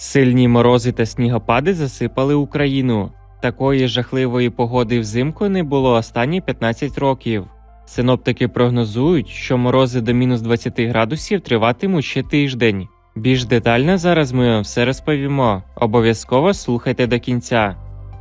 Сильні морози та снігопади засипали Україну. Такої жахливої погоди взимку не було останні 15 років. Синоптики прогнозують, що морози до мінус 20 градусів триватимуть ще тиждень. Більш детально зараз ми вам все розповімо. Обов'язково слухайте до кінця.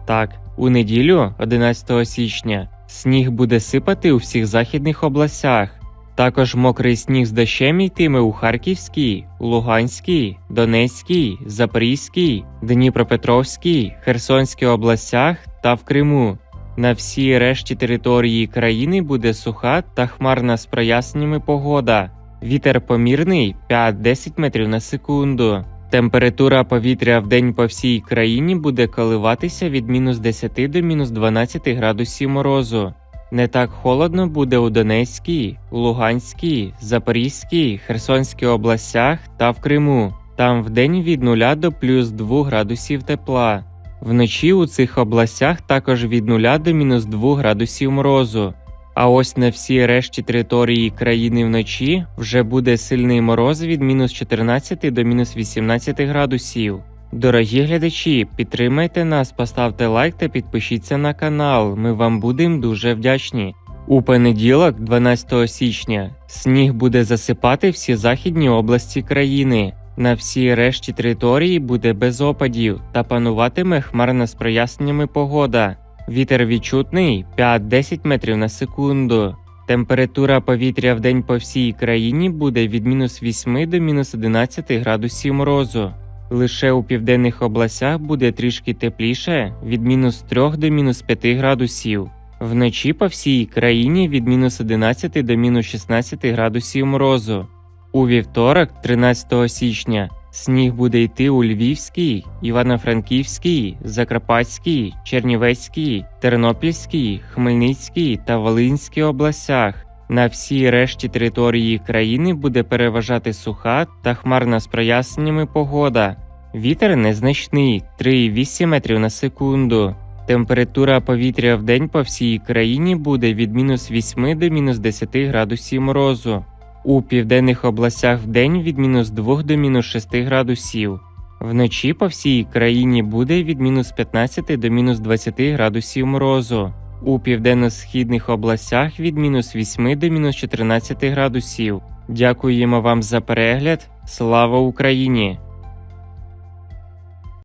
Так, у неділю, 11 січня, сніг буде сипати у всіх західних областях. Також мокрий сніг з дощем йтиме у Харківській, Луганській, Донецькій, Запорізькій, Дніпропетровській, Херсонській областях та в Криму. На всій решті території країни буде суха та хмарна з проясненнями погода. Вітер помірний 5-10 метрів на секунду. Температура повітря в день по всій країні буде коливатися від мінус 10 до мінус 12 градусів морозу. Не так холодно буде у Донецькій, Луганській, Запорізькій, Херсонській областях та в Криму. Там вдень від 0 до плюс 2 градусів тепла. Вночі у цих областях також від 0 до мінус 2 градусів морозу. А ось на всій решті території країни вночі вже буде сильний мороз від мінус 14 до мінус 18 градусів. Дорогі глядачі, підтримайте нас, поставте лайк та підпишіться на канал. Ми вам будемо дуже вдячні. У понеділок, 12 січня, сніг буде засипати всі західні області країни. На всій решті території буде без опадів та пануватиме хмарна з проясненнями погода. Вітер відчутний 5-10 метрів на секунду. Температура повітря в день по всій країні буде від мінус 8 до мінус 11 градусів морозу. Лише у південних областях буде трішки тепліше від мінус 3 до мінус 5 градусів. Вночі по всій країні від мінус 11 до мінус 16 градусів морозу. У вівторок, 13 січня, сніг буде йти у Львівській, Івано-Франківській, Закарпатській, Чернівецькій, Тернопільській, Хмельницькій та Волинській областях. На всій решті території країни буде переважати суха та хмарна з проясненнями погода. Вітер незначний 3,8 метрів на секунду. Температура повітря в день по всій країні буде від мінус 8 до мінус 10 градусів морозу. У південних областях в день від мінус 2 до мінус 6 градусів. Вночі по всій країні буде від мінус 15 до мінус 20 градусів морозу. У південно-східних областях від мінус 8 до мінус 14 градусів. Дякуємо вам за перегляд. Слава Україні!